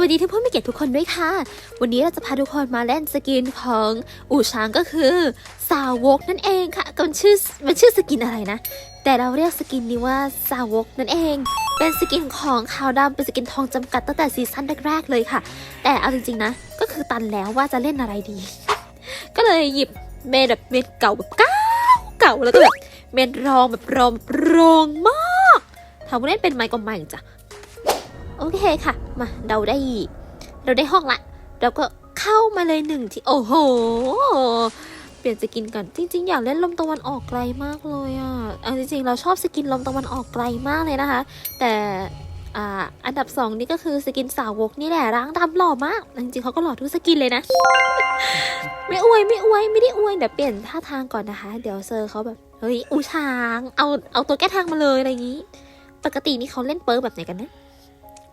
วัสดีท่านผู้มีเกียรติทุกคนด้วยค่ะ วันนี้เราจะพาทุกคนมาเล่นสกินของอู่ช้างก็คือสาวกนั่นเองค่ะก็มันชื่อมันชื่อสกินอะไรนะ แต่เราเรียกสกินนี้ว่าสาวกนั่นเอง เป็นสกินของขาวดำเป็นสกินทองจำกัดตั้งแต่ซีซั่นแรกๆเลยค่ะ แต่เอาจริงๆนะ ก็คือตันแล้วว่าจะเล่นอะไรดี ก็เลยหยิบเมนแบบเมนเก่าแบบเก่าเก่าแล้วก็แบบเมนรองแบบรองรองมากถามว่าเล่นเป็นไหมก็ไม่จ้ะ โอเคค่ะ มาเราได้ เราได้ห้องละ เราก็เข้ามาเลยหนึ่งที่โอ้โห เปลี่ยนสกินก่อนจริง ๆ อยากเล่นลมตะวันออกไกลมากเลยอะเอาจริง ๆ เราชอบสกินลมตะวันออกไกลมากเลยนะคะ แต่อ่าอันดับสองนี่ก็คือสกินสาวกนี่แหละร่างดำหล่อมาก จริงๆเขาก็หล่อทุกสกินเลยนะ ไม่อวยไม่อวยไม่ได้อวยเดี๋ยวเปลี่ยนท่าทางก่อนนะคะ เดี๋ยวเซอร์เขาแบบเฮ้ยอูช้าง เอาเอาตัวแก้ทางมาเลยอะไรอย่างนี้ ปกตินี่เขาเล่นเปิร์แบบไหนกันนะ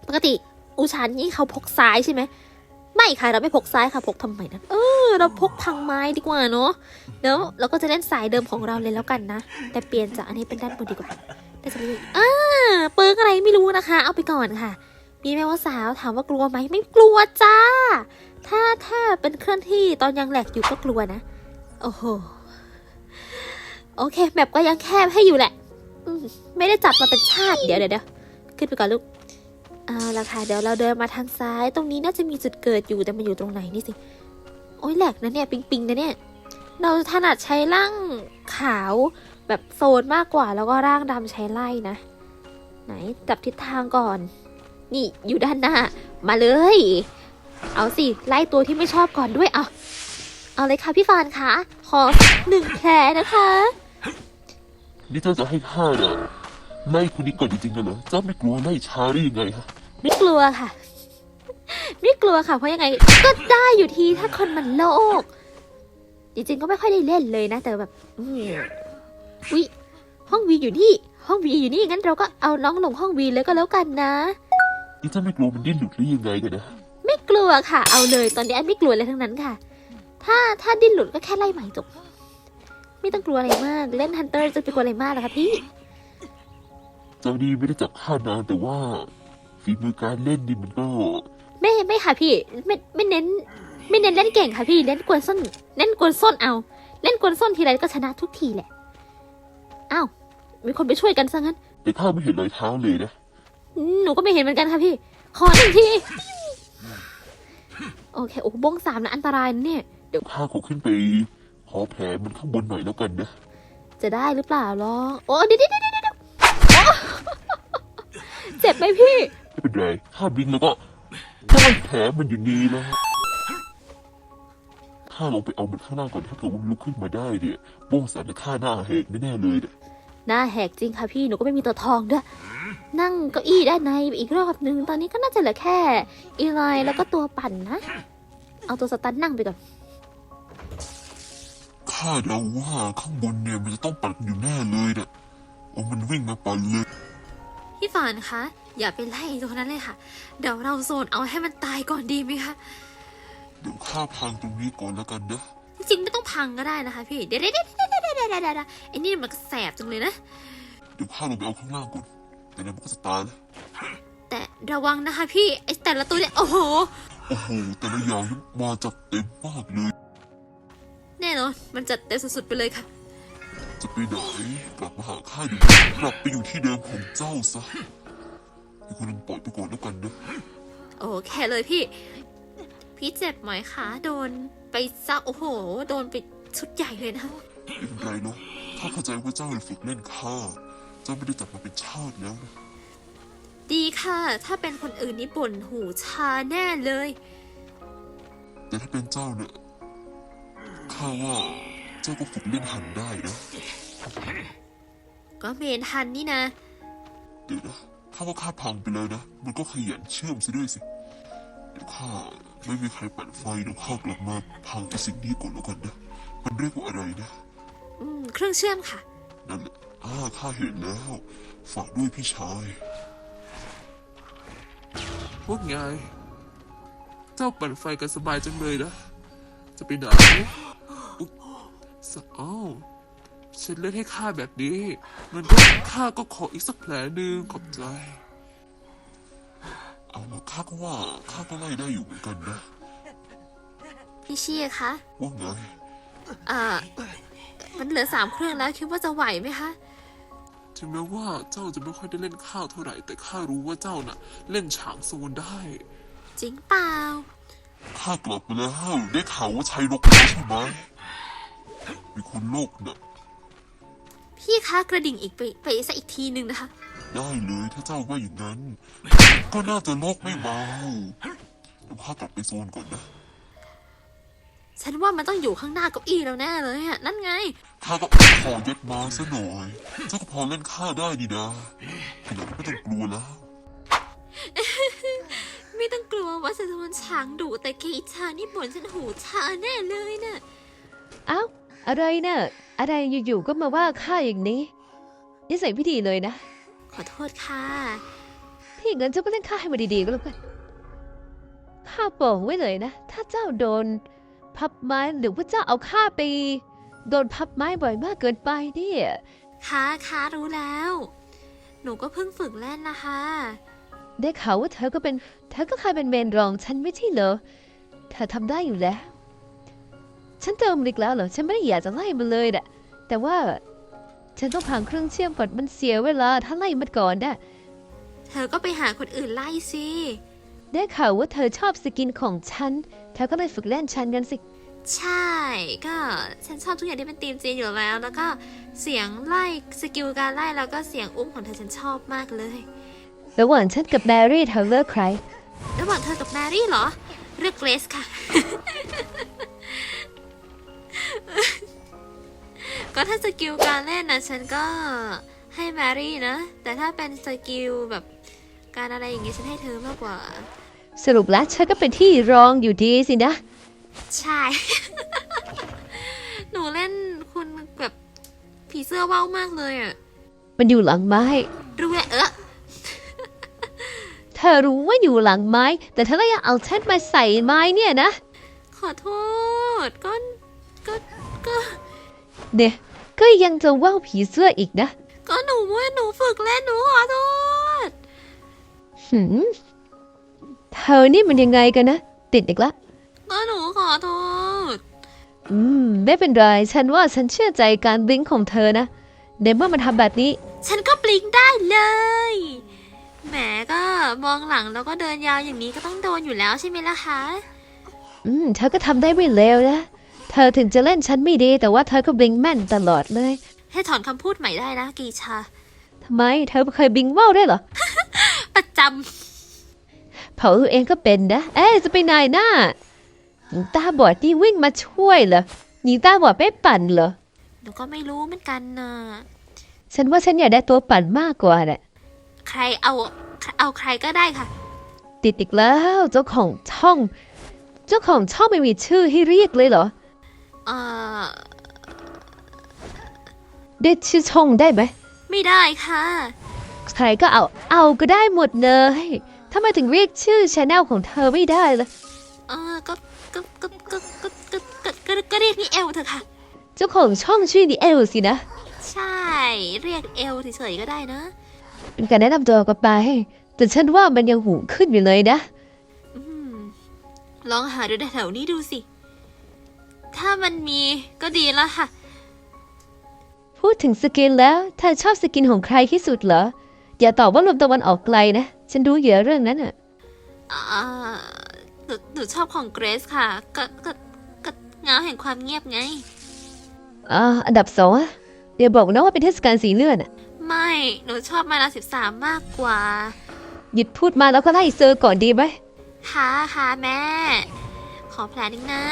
ปกติอูชานนี่เขาพกซ้ายใช่ไหมไม่ค่ะเราไม่พกซ้ายค่ะพกทำไมนะเออ เราพกพังไม้ดีกว่าเนาะแล้วเราก็จะเล่นสายเดิมของเราเลยแล้วกันนะ แต่เปลี่ยนจากอันนี้เป็นด้านบนดีกว่าแต่จะมีอ่าเปิร์กอะไรไม่รู้นะคะ เอาไปก่อนค่ะ มีแม่ว่าสาวถามว่ากลัวไหมไม่กลัวจ้า ถ้าถ้าเป็นเคลื่อนที่ตอนยังแหลกอยู่ก็กลัวนะโอ้โหโอเคแบบก็ยังแคบให้อยู่แหละไม่ได้จับมาเป็นชาติเดี๋ยวเดี๋ยวขึ้นไปก่อนลูก เอาละค่ะ เดี๋ยวเราเดินมาทางซ้าย ตรงนี้น่าจะมีจุดเกิดอยู่แต่มันอยู่ตรงไหนนี่สิ โอ้ยแหลกนะเนี่ยปิงปิงนะเนี่ย เราถนัดใช้ร่างขาวแบบโซนมากกว่าแล้วก็ร่างดำใช้ไล่นะ ไหนจับทิศทางก่อน นี่อยู่ด้านหน้า มาเลย เอาสิ ไล่ตัวที่ไม่ชอบก่อนด้วยเอาเอาเลยค่ะพี่ฟานคะขอหนึ่งแผลนะคะนี่เจ้าจะให้ข้าเนี่ย ไล่คนนี้ก่อนจริงๆนะเหรอเจ้าไม่กลัวไล่ช้าหรือยังไงฮะไม่กลัวค่ะ ไม่กลัวค่ะ เพราะยังไง ก็ได้อยู่ทีถ้าคนมันโลก จริงๆก็ไม่ค่อยได้เล่นเลยนะ แต่แบบอืมวิห้องวีอยู่นี่ ห้องวีอยู่นี่งั้นเราก็เอาน้องลงห้องวีเลยก็แล้วกันนะนี่เจ้าไม่กลัวมันดิ้นหลุดหรือยังไงกันนะไม่กลัวค่ะ เอาเลยตอนนี้อันไม่กลัวเลยทั้งนั้นค่ะ ถ้าถ้าดิ้นหลุดก็แค่ไล่ใหม่จบไม่ต้องกลัวอะไรมาก เล่นฮันเตอร์จะไปกลัวอะไรมากล่ะคะพี่เจ้านี่ไม่ได้จับข้านานแต่ว่าฝีมือการเล่นนี่มันก็ไม่ไม่ค่ะพี่ไม่ไม่เน้น ไม่เน้นเล่นเก่งค่ะพี่เล่นกวนส้นเล่นกวนส้นเอา เล่นกวนส้นทีไรก็ชนะทุกทีแหละอ้าวมีคนไปช่วยกันซะงั้น แต่ข้าไม่เห็นรอยเท้าเลยนะอืมหนูก็ไม่เห็นเหมือนกันค่ะพี่ ขอหนึ่งทีโอเคโอ้โหบ้งสามนะอันตรายนะเนี่ยเดี๋ยวข้าขอขึ้นไปขอแผลมันข้างบนหน่อยแล้วกันนะจะได้หรือเปล่าลองโอ้เดี๋ยวเดี๋ยว เจ็บไหมพี่ ไม่เป็นไรข้าวิ่งแล้วก็ได้แผลมันอยู่นี่แล้วข้าลงไปเอามันข้างล่างก่อนถ้าเกิดว่ามันลุกขึ้นมาได้เนี่ยโบ้งสารจะฆ่าหน้าแหกแน่ๆเลยเนี่ยหน้าแหกจริงค่ะพี่หนูก็ไม่มีตัวทองด้วย นั่งเก้าอี้ด้านในอีกรอบนึง ตอนนี้ก็น่าจะเหลือแค่อีไลน์แล้วก็ตัวปั่นนะ เอาตัวสตันนั่งไปก่อนข้าเดาว่าข้างบนเนี่ยมันจะต้องปัดอยู่แน่เลยเนี่ยโอ้มันวิ่งมาปัดเลยพี่ ฝานคะ อย่าไปไล่ตัวนั้นเลยค่ะ เดี๋ยวเราโซนเอาให้มันตายก่อนดีไหมคะ เดี๋ยวข้าพังตรงนี้ก่อนแล้วกันนะจริงๆไม่ต้องพังก็ได้นะคะพี่เดี๋ยวเดี๋ยวเดี๋ยวเดี๋ยวเดี๋ยวเดี๋ยวเดี๋ยวไอ้นี่มันก็แสบจังเลยนะ เดี๋ยวข้าลงไปเอาข้างล่างก่อนแต่เดี๋ยวมันก็จะตายแล้วแต่ระวังนะคะพี่ไอ้แต่ละตัวเนี่ยโอ้โห โอ้โหแต่ละอย่างนี่มาจัดเต็มมากเลย แน่นอนมันจัดเต็มสุดๆไปเลยค่ะ จะไปไหนกลับมาหาข้าอยู่กลับไปอยู่ที่เดิมของเจ้าซะอีกคนหนึงปล่อยไปก่อนแล้วกันนะโอเคเลยพี่ พี่เจ็บไหมคะโดนไปซะโอ้โห โดนไปชุดใหญ่เลยนะ ไม่เป็นไรเนาะข้าเข้าใจว่าเจ้าฝึกเล่นข้าเจ้าไม่ได้จับมาเป็นชาติแล้วนะดีค่ะ ถ้าเป็นคนอื่นนี่บ่นหูชาแน่เลย แต่ถ้าเป็นเจ้าเนี่ยข้าว่า เจ้าก็ฝึกเล่นหันได้นะก็เมนทันนี่นะ เดี๋ยวนะข้าว่าข้าพังไปเลยนะ มันก็ขยันเชื่อมซะด้วยสิเดี๋ยวข้าไม่มีใครปั่นไฟเดี๋ยวข้ากลับมาพังไอ้สิ่งนี้ก่อนแล้วกันนะ มันเรียกว่าอะไรนะ อืม เครื่องเชื่อมค่ะ นั่นแหละอ่าข้าเห็นแล้ว ฝากด้วยพี่ชาย พวกไง เจ้าปั่นไฟกันสบายจังเลยนะ จะไปไหนอุ๊ย สะอ้าวฉันเล่นให้ข้าแบบนี้มันก็ข้าก็ขออีกสักแผลหนึ่งขอบใจ เอาละข้าก็ว่าข้าก็ไล่ได้อยู่เหมือนกันนะ พี่ชี่คะว่าไงเอ่อมันเหลือสามเครื่องแล้วคิดว่าจะไหวไหมคะ ถึงแม้ว่าเจ้าจะไม่ค่อยได้เล่นข้าวเท่าไหร่ แต่ข้ารู้ว่าเจ้าน่ะ เล่นฉางโซนได้ จริงเปล่า ข้ากลับมาแล้วได้ข่าวว่าใช้นกแล้วใช่ไหม มีคนโลกน่ะพี่คะกระดิ่งอีกไปไปสักอีกทีหนึ่งนะคะ ได้เลยถ้าเจ้าว่าอย่างนั้น ก็น่าจะโลกไม่เบาเดี๋ยวข้ากลับไปโซนก่อนนะ ฉันว่ามันต้องอยู่ข้างหน้าเก้าอี้แล้วแน่เลยอะนั่นไง ข้าก็ขอยึดมาซะหน่อย เจ้าก็พอเล่นข้าได้ดีนะขนาดไม่ต้องกลัวแล้ว ไม่ต้องกลัวว่าจะโดนช้างดุแต่กีชานี่บ่นฉันหูชาแน่เลยน่ะ เอ้า อะไรนะ่ะอะไรอยู่ๆก็มาว่าข้าอย่างนี้นิสัยไม่ดีเลยนะ ขอโทษค่ะ พี่เงินเจ้าก็เล่นข้าให้มาดีๆก็แล้วกันข้าบอกไว้เลยนะ ถ้าเจ้าโดน พับไม้หรือว่าเจ้าเอาข้าไป โดนพับไม้บ่อยมากเกินไปเนี่ยค่ะค่ะรู้แล้ว หนูก็เพิ่งฝึกเล่นนะคะ ได้ข่าวว่าเธอก็เป็น เธอก็เคยเป็นเมนรองฉันไม่ใช่เหรอ เธอทำได้อยู่แล้ว ฉันเติมอีกแล้วเหรอ ฉันไม่ได้อยากจะไล่มันเลยแหละแต่ว่าฉันต้องพังเครื่องเชื่อมก่อนมันเสียเวลา ถ้าไล่มันก่อนนะเธอก็ไปหาคนอื่นไล่สิ ได้ข่าวว่าเธอชอบสกินของฉัน เธอก็เลยฝึกเล่นฉันกันสิ ใช่ ก็ฉันชอบทุกอย่างที่เป็นธีมจีนอยู่แล้ว แล้วก็เสียงไล่สกิลการไล่แล้วก็เสียงอุ้มของเธอฉันชอบมากเลย ระหว่างฉันกับแมรี่เธอเลือกใคร ระหว่างเธอกับแมรี่เหรอ เลือกเกรซค่ะ ก็ถ้าสกิลการเล่นนะฉันก็ให้แมรี่นะ แต่ถ้าเป็นสกิลแบบการอะไรอย่างงี้ฉันให้เธอมากกว่า สรุปแล้วฉันก็เป็นที่รองอยู่ดีสินะ ใช่ หนูเล่นคุณแบบผีเสื้อว่าวมากเลยอะมันอยู่หลังไม้ รู้แหละเออเธอรู้ว่าอยู่หลังไม้ แต่เธอก็ยังเอาฉันมาใส่ไม้เนี่ยนะ ขอโทษ ก็ ก็ ก็ เนี่ย ก็ยังจะว่าวผีเสื้ออีกนะ ก็หนูว่าหนูฝึกเล่นหนูขอโทษหืมเธอนี่มันยังไงกันนะ ติดอีกละ ก็หนูขอโทษ อืม ไม่เป็นไร ฉันว่าฉันเชื่อใจการบลิงก์ของเธอนะในเมื่อมันทำแบบนี้ ฉันก็บลิงก์ได้เลย แหมก็มองหลังแล้วก็เดินยาวอย่างนี้ก็ต้องโดนอยู่แล้วใช่ไหมล่ะคะ อืม เธอก็ทำได้ไม่เลวนะ เธอถึงจะเล่นฉันไม่ดี แต่ว่าเธอก็บลิงก์แม่นตลอดเลย ให้ถอนคำพูดใหม่ได้นะกีชา ทำไม เธอเคยบลิงก์ว่าวได้วยเหรอ ประจเผาตัวเองก็เป็นนะ เอ๊ะจะไปไหนหน้าหญิงตาบอดนี่วิ่งมาช่วยเหรอหญิงตาบอดไม่ปั่นเหรอำหนูก็ไม่รู้เหมือนกันนะฉันว่าฉันอยากได้ตัวปั่นมากกว่าน่ะ ใครเอาเอาใครก็ได้ค่ะ ติดอีกแล้ว เจ้าของช่อง เจ้าของช่องไม่มีชื่อให้เรียกเลยเหรอเอ่อได้ชื่อช่องได้ไหม ไม่ได้ค่ะ ใครก็เอา เอาก็ได้หมดเลยทำไมถึงเรียกชื่อชแนลของเธอไม่ได้ล่ะเออก็ก็ก็ก็ก็ก็ก็ก็ก็เรียกนี่เอลเถอะค่ะ เจ้าของช่องชื่อดีเอลสินะ ใช่ เรียกเอลเฉยๆก็ได้นะ เป็นการแนะนำตัวกันไป แต่ฉันว่ามันยังหูขึ้นอยู่เลยนะ อืม ลองหาดูแถวๆนี้ดูสิ ถ้ามันมีก็ดีแล้วค่ะ พูดถึงสกินแล้วเธอชอบสกินของใครที่สุดเหรอ อย่าตอบว่าลมตะวันออกไกลนะ ฉันรู้เยอะเรื่องนั้นอะอ่าหนูหนูชอบของเกรซค่ะ ก็ก็ก็เงาแห่งความเงียบไง อ่าอันดับสองอะเดี๋ยวบอกนะว่าเป็นเทศกาลสีเลือดอะไม่ หนูชอบมานาสิบสามมากกว่า หยุดพูดมาแล้วก็ไล่เซอร์ก่อนดีไหมค่ะค่ะแม่ ขอแผลนิดนะ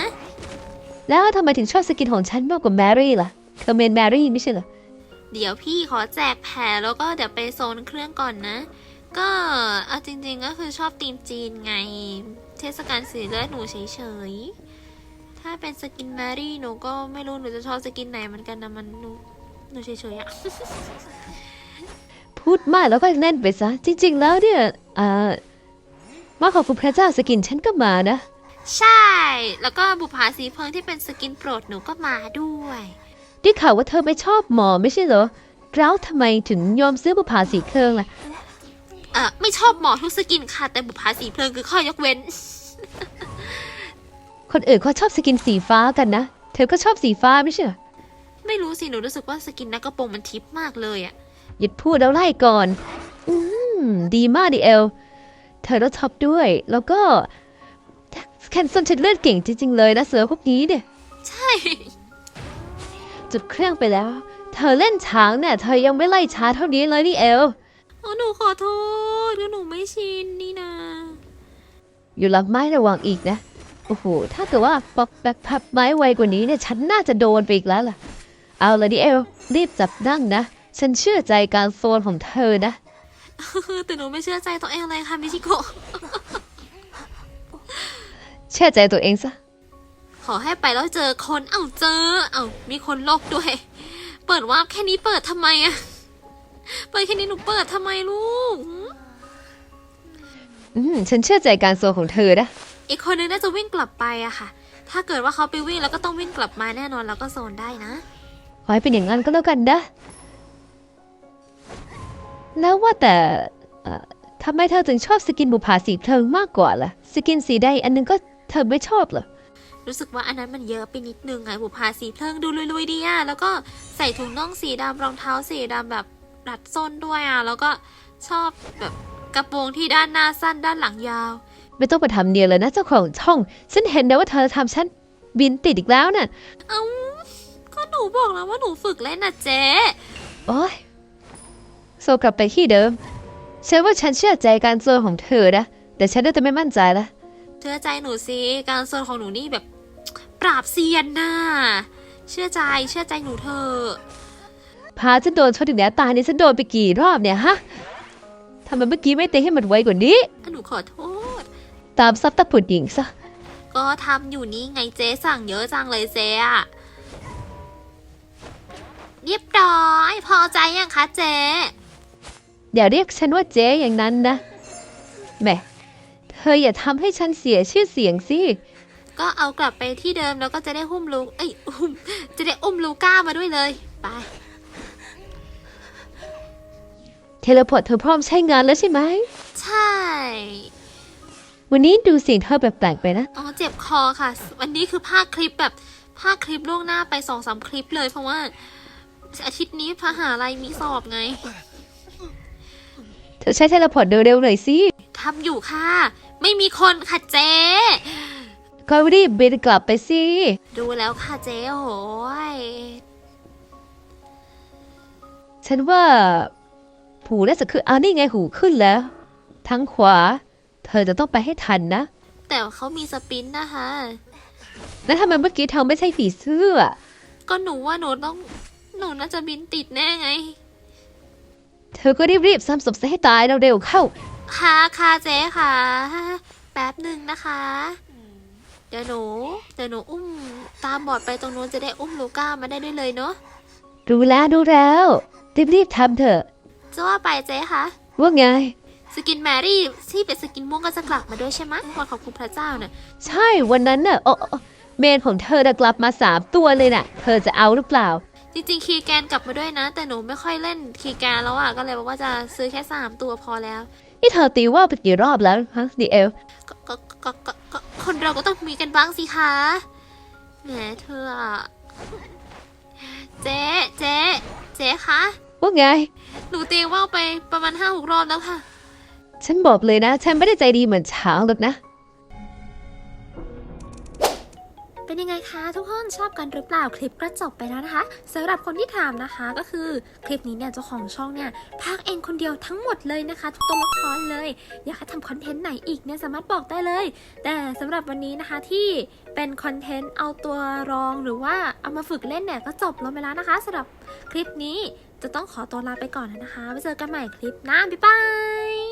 แล้วทำไมถึงชอบสกินของฉันมากกว่าแมรี่ล่ะ เธอเมนแมรี่ไม่ใช่เหรอ เดี๋ยวพี่ขอแจกแผลแล้วก็เดี๋ยวไปโซนเครื่องก่อนนะ ก็เอาจริงๆก็คือชอบธีมจีนไง เทศกาลสีเลือดหนูเฉยๆ ถ้าเป็นสกินแมรี่หนูก็ไม่รู้หนูจะชอบสกินไหนเหมือนกันนะมันหนูหนูเฉยๆอะพูดมากแล้วก็แน่นไปซะ จริง ๆ แล้วเนี่ยอ่ามาขอบคุณพระเจ้าสกินฉันก็มานะ ใช่ แล้วก็บุปผาสีเพลิงที่เป็นสกินโปรดหนูก็มาด้วย ได้ข่าวว่าเธอไม่ชอบหมอไม่ใช่เหรอแล้วทำไมถึงยอมซื้อบุปผาสีเครื่องล่ะพเออไม่ชอบหมอทุกสกินค่ะ แต่บุพภาสีเพลิงคือข้อยกเว้น คนอื่นเขาชอบสกินสีฟ้ากันนะ เธอก็ชอบสีฟ้าไม่ใช่เหรอไม่รู้สิหนูรู้สึกว่าสกินนักกระโปรงมันทิปมากเลยอะหยุดพูดแล้วไล่ก่อน อืม ดีมากดิเอล เธอต้องท็อปด้วย แล้วก็ แคนเซิลเช็ดเลือดเก่งจริงๆเลยนะเสือพวกนี้เนี่ย ใช่ จุดเครื่องไปแล้ว เธอเล่นช้างเนี่ยเธอยังไม่ไล่ช้าเท่านี้เลยนี่เอลอ๋อหนูขอโทษคือหนูไม่ชินนี่นะ อยู่หลังไม้ระวังอีกนะ โอ้โห ถ้าเกิดว่าปอกแบกพับไม้ไวกว่านี้เนี่ยฉันน่าจะโดนไปอีกแล้วล่ะ เอาละดิเอลรีบจับนั่งนะ ฉันเชื่อใจการโซนของเธอนะ แต่หนูไม่เชื่อใจตัวเองเลยค่ะมิชิโกะ เชื่อใจตัวเองซะ ขอให้ไปแล้วเจอคนเอ้าเจอ เอ้ามีคนโลกด้วย เปิดวาร์ปแค่นี้เปิดทำไมอะเปิดแค่นี้หนูเปิดทำไมลูกหืมอืมฉันเชื่อใจการโซนของเธอนะอีกคนนึงน่าจะวิ่งกลับไปอะค่ะ ถ้าเกิดว่าเขาไปวิ่งแล้วก็ต้องวิ่งกลับมาแน่นอนแล้วก็โซนได้นะ ขอให้เป็นอย่างนั้นก็แล้วกันนะ แล้วว่าแต่เอ่อทำไมเธอถึงชอบสกินบุภาสีเพลิงมากกว่าล่ะ สกินสีใดอันนึงก็ เธอไม่ชอบเหรอ รู้สึกว่าอันนั้นมันเยอะไปนิดนึงไงบุพาสีเพลิงดูลุยๆดีอะแล้วก็ใส่ถุงน่องสีดำรองเท้าสีดำแบบรัดส้นด้วยอะแล้วก็ชอบแบบกระโปรงที่ด้านหน้าสั้นด้านหลังยาว ไม่ต้องไปทำเนียนเลยนะเจ้าของช่อง ฉันเห็นนะว่าเธอทำฉันบินติดอีกแล้วน่ะ เอ้า ก็หนูบอกแล้วว่าหนูฝึกเล่นนะเจ๊โอ้ยโซกลับไปที่เดิม ฉันว่าฉันเชื่อใจการโซนของเธอนะ แต่ฉันน่าจะไม่มั่นใจละ เชื่อใจหนูสิการโซนของหนูนี่แบบปราบเซียนน่ะเชื่อใจเชื่อใจหนูเถอะพาฉันโดนชนถึงแน้ตายนี่ฉันโดนไปกี่รอบเนี่ยฮะทำไมเมื่อกี้ไม่เตะให้มันไวกว่านี้ อะหนูขอโทษ ตามซับตะปุดหญิงซะ ก็ทำอยู่นี่ไงเจ๊สั่งเยอะจังเลยเจ๊อะเรียบร้อย พอใจยังคะเจ๊ อย่าเรียกฉันว่าเจ๊อย่างนั้นนะแหมเธออย่าทำให้ฉันเสียชื่อเสียงสิ ก็เอากลับไปที่เดิมแล้วก็จะได้หุ้มลูกเอ้ยอุ้มจะได้อุ้มลูก้ามาด้วยเลย ไป เทเลพอร์ตเธอพร้อมใช้งานแล้วใช่ไหม ใช่ วันนี้ดูเสียงเธอแปลกๆไปนะ อ๋อเจ็บคอค่ะ วันนี้คือภาคคลิปแบบภาคคลิปล่วงหน้าไปสองสามคลิปเลยเพราะว่า อาทิตย์นี้พระหาลัยมีสอบไง เธอใช้เทเลพอร์ตเร็วๆหน่อยสิทำอยู่ค่ะ ไม่มีคนค่ะเจ๊ก็รีบบินกลับไปสิ ดูแล้วค่ะเจ๊โอ้โหยฉันว่าหูน่าจะขึ้นอ้าวนี่ไงหูขึ้นแล้ว ทั้งขวา เธอจะต้องไปให้ทันนะ แต่เขามีสปรินต์นะคะ แล้วทำไมเมื่อกี้เธอไม่ใช่ผีเสื้อ ก็หนูว่าหนูต้อง หนูน่าจะบินติดแน่ไง เธอก็รีบๆซ้ำศพซะให้ตายเร็วๆเข้า ค่ะค่ะเจ๊ค่ะ แป๊บหนึ่งนะคะ เดี๋ยวหนู เดี๋ยวหนูอุ้มตามบอดไปตรงนู้นจะได้อุ้มลูก้ามาได้ด้วยเลยเนาะดูแล้วดูแล้วรีบๆทำเถอะจะว่าไปเจ๊คะว่าไง สกินแมรี่ที่เป็นสกินม่วงก็จะกลับมาด้วยใช่ไหมวันของคุณพระเจ้าเนี่ยใช่วันนั้นน่ะโอ้โอ้เมนของเธอน่ะกลับมาสามตัวเลยน่ะ เธอจะเอาหรือเปล่า จริงๆ คีย์แกนกลับมาด้วยนะ แต่หนูไม่ค่อยเล่นคีย์แกนแล้วอะก็เลยบอกว่าจะซื้อแค่สามตัวพอแล้ว นี่เธอตีว่าวไปกี่รอบแล้วฮะดีเอลก็ก็ก็ก็ก็คนเราก็ต้องมีกันบ้างสิคะแหมเธออะเจ๊เจ๊เจ๊คะว่าไง หนูตีว่าวไปประมาณห้าหกรอบแล้วค่ะ ฉันบอกเลยนะ ฉันไม่ได้ใจดีเหมือนช้างหรอกนะ เป็นยังไงคะ ทุกคนชอบกันหรือเปล่าคลิปก็จบไปแล้วนะคะสำหรับคนที่ถามนะคะก็คือคลิปนี้เนี่ยเจ้าของช่องเนี่ยพากเองคนเดียวทั้งหมดเลยนะคะ ทุกตัวละครเลย อยากให้ทำคอนเทนต์ไหนอีกเนี่ยสามารถบอกได้เลย แต่สำหรับวันนี้นะคะที่เป็นคอนเทนต์เอาตัวรองหรือว่าเอามาฝึกเล่นเนี่ยก็จบลงไปแล้วนะคะสำหรับคลิปนี้จะต้องขอตัวลาไปก่อนนะคะไว้เจอกันใหม่คลิปหน้าบ๊ายบาย